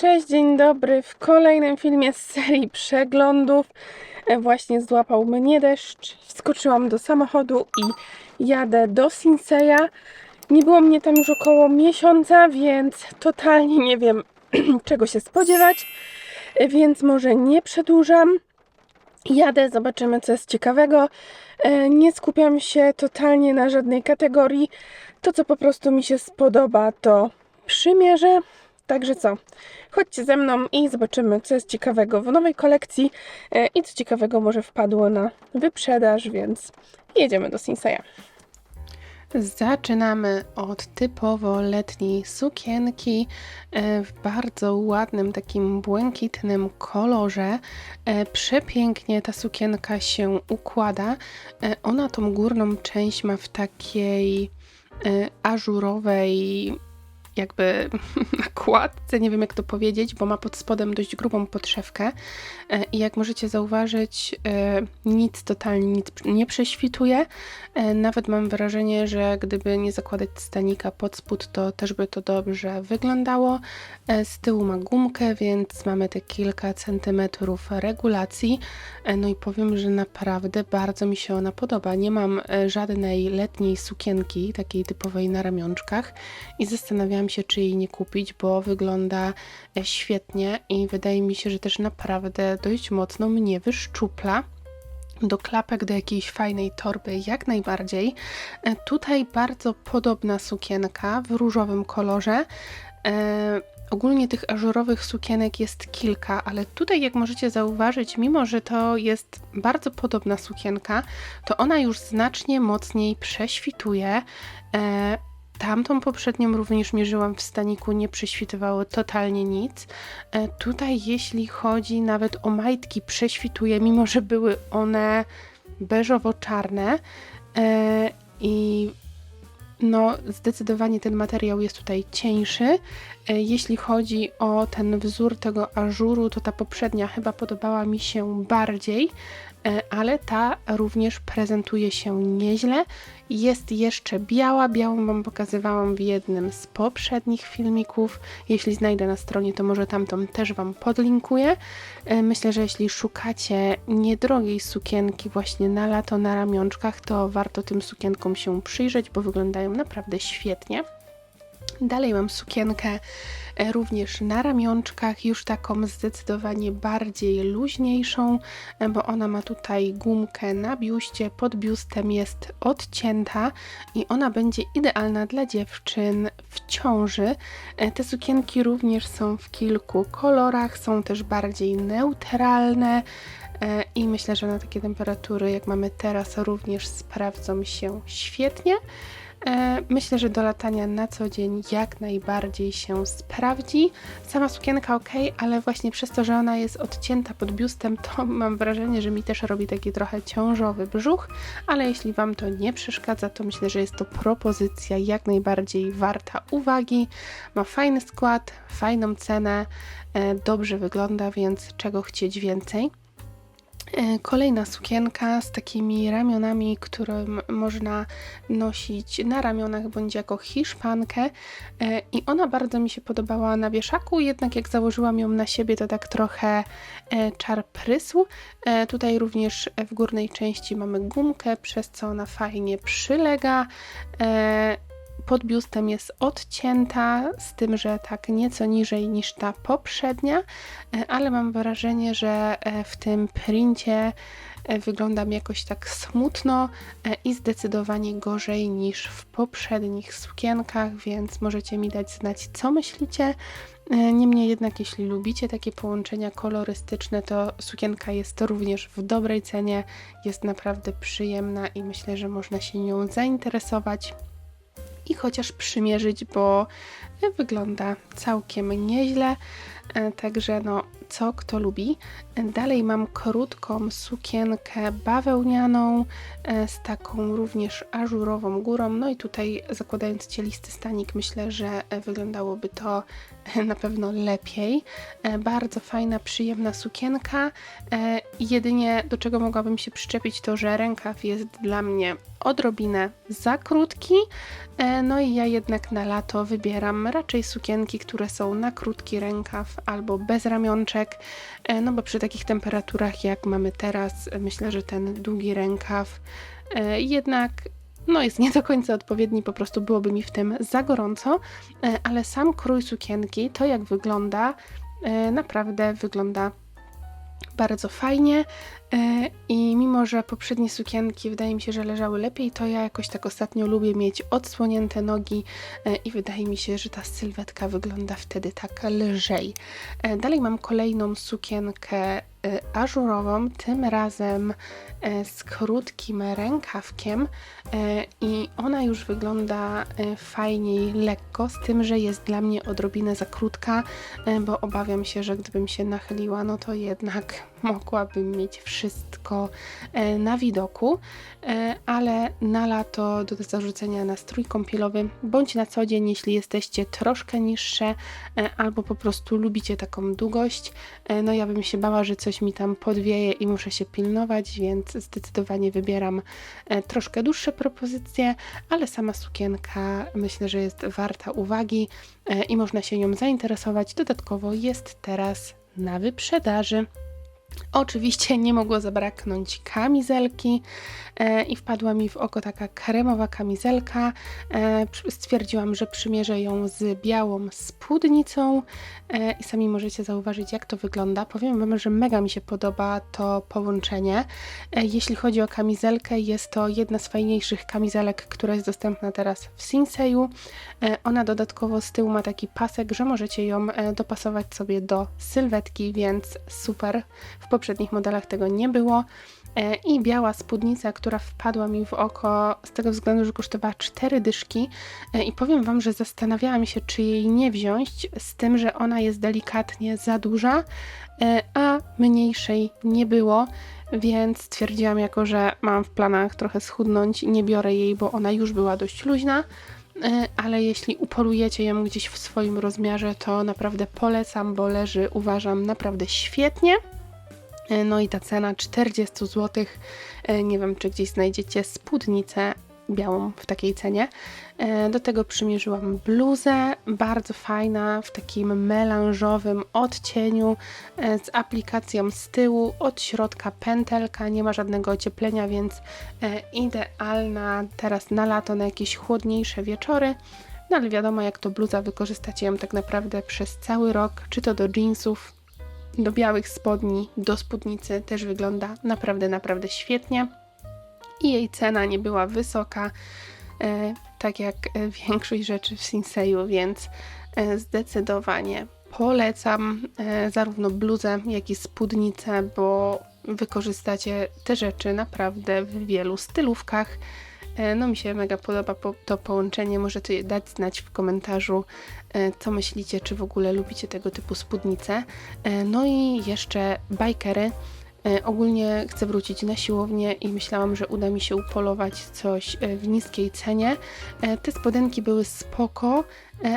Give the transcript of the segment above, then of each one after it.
Cześć, dzień dobry. W kolejnym filmie z serii przeglądów e, właśnie złapał mnie deszcz. Wskoczyłam do samochodu i jadę do Sinseya. Nie było mnie tam już około miesiąca, więc totalnie nie wiem czego się spodziewać, e, więc może nie przedłużam. Jadę, zobaczymy co jest ciekawego. E, Nie skupiam się totalnie na żadnej kategorii. To, co po prostu mi się spodoba, to przymierzę. Także co? Chodźcie ze mną i zobaczymy, co jest ciekawego w nowej kolekcji e, i co ciekawego może wpadło na wyprzedaż, więc jedziemy do Sinseya. Zaczynamy od typowo letniej sukienki e, w bardzo ładnym, takim błękitnym kolorze. E, Przepięknie ta sukienka się układa. Ona tą górną część ma w takiej ażurowej jakby nakładce, nie wiem jak to powiedzieć, bo ma pod spodem dość grubą podszewkę E, i jak możecie zauważyć, e, nic totalnie nic nie prześwituje. E, Nawet mam wrażenie, że gdyby nie zakładać stanika pod spód, to też by to dobrze wyglądało. Z tyłu ma gumkę, więc mamy te kilka centymetrów regulacji. No i powiem, że naprawdę bardzo mi się ona podoba. Nie mam żadnej letniej sukienki, takiej typowej na ramionczkach i zastanawiałam się, czy jej nie kupić, bo wygląda e, świetnie i wydaje mi się, że też naprawdę dość mocno mnie wyszczupla. Do klapek, do jakiejś fajnej torby, jak najbardziej. E, Tutaj bardzo podobna sukienka w różowym kolorze. E, Ogólnie tych ażurowych sukienek jest kilka, ale tutaj, jak możecie zauważyć, mimo że to jest bardzo podobna sukienka, to ona już znacznie mocniej prześwituje. E, Tamtą poprzednią również mierzyłam w staniku, nie prześwitywało totalnie nic. E, Tutaj, jeśli chodzi nawet o majtki, prześwituje, mimo że były one beżowo-czarne. E, I no, zdecydowanie ten materiał jest tutaj cieńszy. E, Jeśli chodzi o ten wzór tego ażuru, to ta poprzednia chyba podobała mi się bardziej, ale ta również prezentuje się nieźle. Jest jeszcze biała, białą Wam pokazywałam w jednym z poprzednich filmików. Jeśli znajdę na stronie, to może tamtą też Wam podlinkuję. E, Myślę, że jeśli szukacie niedrogiej sukienki właśnie na lato na ramionczkach, to warto tym sukienkom się przyjrzeć, bo wyglądają naprawdę świetnie. Dalej mam sukienkę e, również na ramionczkach, już taką zdecydowanie bardziej luźniejszą, e, bo ona ma tutaj gumkę na biuście, pod biustem jest odcięta i ona będzie idealna dla dziewczyn w ciąży. E, Te sukienki również są w kilku kolorach, są też bardziej neutralne. I myślę, że na takie temperatury, jak mamy teraz, również sprawdzą się świetnie. E, Myślę, że do latania na co dzień jak najbardziej się sprawdzi. Sama sukienka ok, ale właśnie przez to, że ona jest odcięta pod biustem, to mam wrażenie, że mi też robi taki trochę ciążowy brzuch, ale jeśli Wam to nie przeszkadza, to myślę, że jest to propozycja jak najbardziej warta uwagi. Ma fajny skład, fajną cenę, e, dobrze wygląda, więc czego chcieć więcej. E, Kolejna sukienka z takimi ramionami, które można nosić na ramionach bądź jako hiszpankę. E, I ona bardzo mi się podobała na wieszaku, jednak jak założyłam ją na siebie, to tak trochę e, czar prysł. Tutaj również w górnej części mamy gumkę, przez co ona fajnie przylega. Pod biustem jest odcięta, z tym, że tak nieco niżej niż ta poprzednia, e, ale mam wrażenie, że e, w tym princie e, wyglądam jakoś tak smutno i zdecydowanie gorzej niż w poprzednich sukienkach, więc możecie mi dać znać, co myślicie. Niemniej jednak, jeśli lubicie takie połączenia kolorystyczne, to sukienka jest również w dobrej cenie, jest naprawdę przyjemna i myślę, że można się nią zainteresować i chociaż przymierzyć, bo wygląda całkiem nieźle. E, Także no, co kto lubi. Dalej mam krótką sukienkę bawełnianą e, z taką również ażurową górą. No i tutaj zakładając cielisty stanik myślę, że e, wyglądałoby to na pewno lepiej. Bardzo fajna, przyjemna sukienka. Jedynie do czego mogłabym się przyczepić to, że rękaw jest dla mnie odrobinę za krótki. No i ja jednak na lato wybieram raczej sukienki, które są na krótki rękaw albo bez ramionczek, no bo przy takich temperaturach jak mamy teraz, myślę, że ten długi rękaw e, jednak no jest nie do końca odpowiedni, po prostu byłoby mi w tym za gorąco, e, ale sam krój sukienki, to jak wygląda, e, naprawdę wygląda bardzo fajnie i mimo, że poprzednie sukienki wydaje mi się, że leżały lepiej, to ja jakoś tak ostatnio lubię mieć odsłonięte nogi i wydaje mi się, że ta sylwetka wygląda wtedy tak lżej. Dalej mam kolejną sukienkę ażurową, tym razem y, z krótkim rękawkiem y, i ona już wygląda fajniej, lekko, z tym, że jest dla mnie odrobinę za krótka, bo obawiam się, że gdybym się nachyliła, no to jednak mogłabym mieć wszystko na widoku, ale na lato do zarzucenia na strój kąpielowy, bądź na co dzień, jeśli jesteście troszkę niższe albo po prostu lubicie taką długość, no ja bym się bała, że coś coś mi tam podwieje i muszę się pilnować, więc zdecydowanie wybieram e, troszkę dłuższe propozycje, ale sama sukienka myślę, że jest warta uwagi e, i można się nią zainteresować. Dodatkowo jest teraz na wyprzedaży. Oczywiście nie mogło zabraknąć kamizelki e, i wpadła mi w oko taka kremowa kamizelka. E, stwierdziłam, że przymierzę ją z białą spódnicą e, i sami możecie zauważyć jak to wygląda. Powiem Wam, że mega mi się podoba to połączenie. E, jeśli chodzi o kamizelkę, jest to jedna z fajniejszych kamizelek, która jest dostępna teraz w Sinseju. E, ona dodatkowo z tyłu ma taki pasek, że możecie ją e, dopasować sobie do sylwetki, więc super w poprzednich modelach tego nie było. E, I biała spódnica, która wpadła mi w oko z tego względu, że kosztowała 4 dyszki. E, I powiem Wam, że zastanawiałam się, czy jej nie wziąć, z tym, że ona jest delikatnie za duża, e, a mniejszej nie było. Więc stwierdziłam, jako że mam w planach trochę schudnąć, nie biorę jej, bo ona już była dość luźna. Ale jeśli upolujecie ją gdzieś w swoim rozmiarze, to naprawdę polecam, bo leży, uważam, naprawdę świetnie. E, no i ta cena 40 zł. E, nie wiem, czy gdzieś znajdziecie spódnicę białą w takiej cenie. E, do tego przymierzyłam bluzę, bardzo fajna, w takim melanżowym odcieniu, z aplikacją z tyłu, od środka pętelka, nie ma żadnego ocieplenia, więc idealna teraz na lato, na jakieś chłodniejsze wieczory. No ale wiadomo, jak to bluza, wykorzystacie ją tak naprawdę przez cały rok, czy to do jeansów, do białych spodni, do spódnicy też wygląda naprawdę, naprawdę świetnie. I jej cena nie była wysoka, e, tak jak e, większość rzeczy w Sinseju, więc e, zdecydowanie polecam zarówno bluzę, jak i spódnicę, bo wykorzystacie te rzeczy naprawdę w wielu stylówkach. E, no mi się mega podoba to połączenie. Możecie dać znać w komentarzu, e, co myślicie, czy w ogóle lubicie tego typu spódnice. E, no i jeszcze bikery. Ogólnie chcę wrócić na siłownię i myślałam, że uda mi się upolować coś w niskiej cenie. Te spodenki były spoko,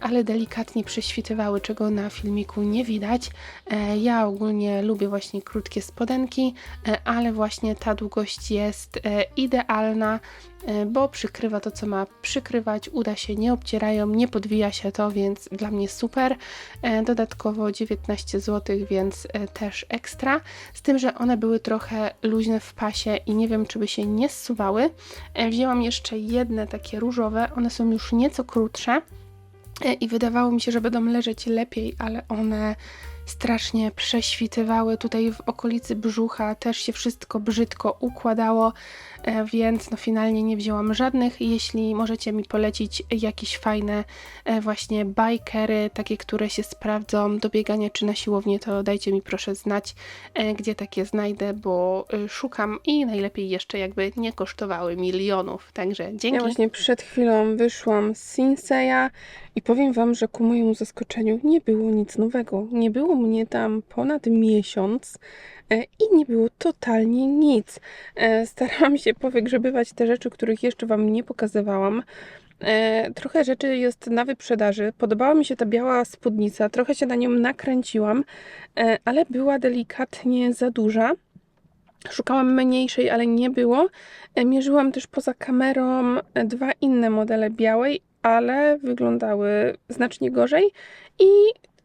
ale delikatnie prześwitywały, czego na filmiku nie widać. E, ja ogólnie lubię właśnie krótkie spodenki, e, ale właśnie ta długość jest idealna, bo przykrywa to, co ma przykrywać, uda się, nie obcierają, nie podwija się to, więc dla mnie super. Dodatkowo 19 zł, więc też ekstra. Z tym, że one były trochę luźne w pasie i nie wiem, czy by się nie zsuwały. Wzięłam jeszcze jedne takie różowe, one są już nieco krótsze. E, i wydawało mi się, że będą leżeć lepiej, ale one strasznie prześwitywały. Tutaj w okolicy brzucha też się wszystko brzydko układało, e, więc no finalnie nie wzięłam żadnych. Jeśli możecie mi polecić jakieś fajne e, właśnie bikery, takie, które się sprawdzą do biegania czy na siłownię, to dajcie mi proszę znać, gdzie takie znajdę, bo szukam i najlepiej jeszcze jakby nie kosztowały milionów. Także dzięki. Ja właśnie przed chwilą wyszłam z Sinseya I powiem Wam, że ku mojemu zaskoczeniu nie było nic nowego. Nie było mnie tam ponad miesiąc e, i nie było totalnie nic. E, Starałam się powygrzebywać te rzeczy, których jeszcze Wam nie pokazywałam. E, Trochę rzeczy jest na wyprzedaży. Podobała mi się ta biała spódnica, trochę się na nią nakręciłam, ale była delikatnie za duża. Szukałam mniejszej, ale nie było. Mierzyłam też poza kamerą dwa inne modele białej, ale wyglądały znacznie gorzej. I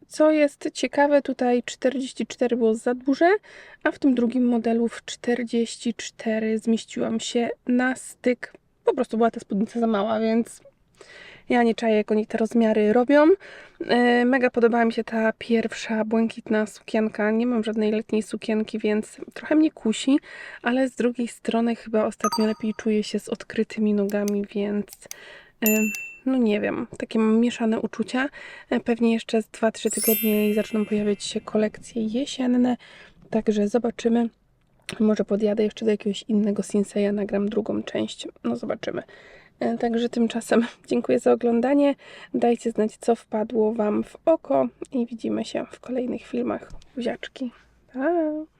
co jest ciekawe, tutaj 44 było za duże, a w tym drugim modelu w 44 zmieściłam się na styk. Po prostu była ta spódnica za mała, więc ja nie czaję, jak oni te rozmiary robią. E, Mega podobała mi się ta pierwsza błękitna sukienka. Nie mam żadnej letniej sukienki, więc trochę mnie kusi, ale z drugiej strony chyba ostatnio lepiej czuję się z odkrytymi nogami, więc no nie wiem, takie mam mieszane uczucia. E, Pewnie jeszcze z 2-3 tygodnie i zaczną pojawiać się kolekcje jesienne, także zobaczymy. Może podjadę jeszcze do jakiegoś innego Sinseya, nagram drugą część. No zobaczymy. E, Także tymczasem dziękuję za oglądanie. Dajcie znać, co wpadło Wam w oko i widzimy się w kolejnych filmach. Buziaczki. Pa!